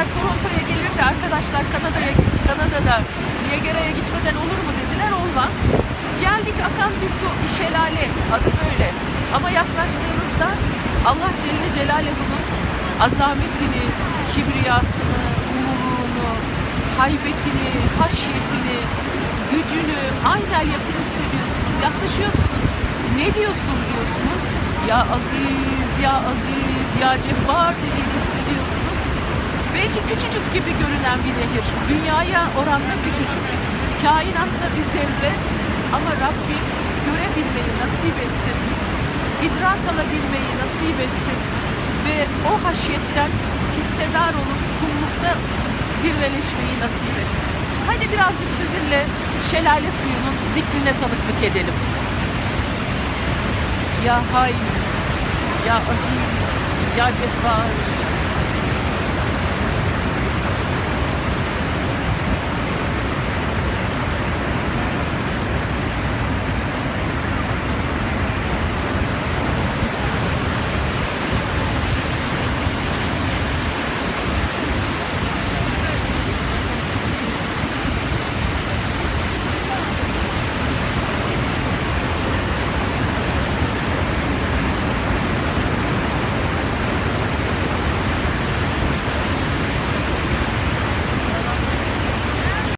Bizimkiler Toronto'ya gelir de arkadaşlar Kanada'ya Kanada'da Niagara'ya gitmeden olur mu dediler. Olmaz. Geldik akan bir su, bir şelale adı böyle. Ama yaklaştığınızda Allah Celle Celaluhu'nun azametini, kibriyasını, uğurluğunu, haybetini, haşyetini, gücünü aynen yakın hissediyorsunuz. Yaklaşıyorsunuz. Ne diyorsun diyorsunuz. Ya aziz, ya aziz, ya cebbar dediğini hissediyorsunuz. Küçücük gibi görünen bir nehir. Dünyaya oranla küçücük. Kainatta bir zerre ama Rabbim görebilmeyi nasip etsin. idrak alabilmeyi nasip etsin. Ve o haşyetten hissedar olup kullukta zirveleşmeyi nasip etsin. Hadi birazcık sizinle şelale suyunun zikrine tanıklık edelim. Ya Hay, Ya Aziz, Ya Cebbar,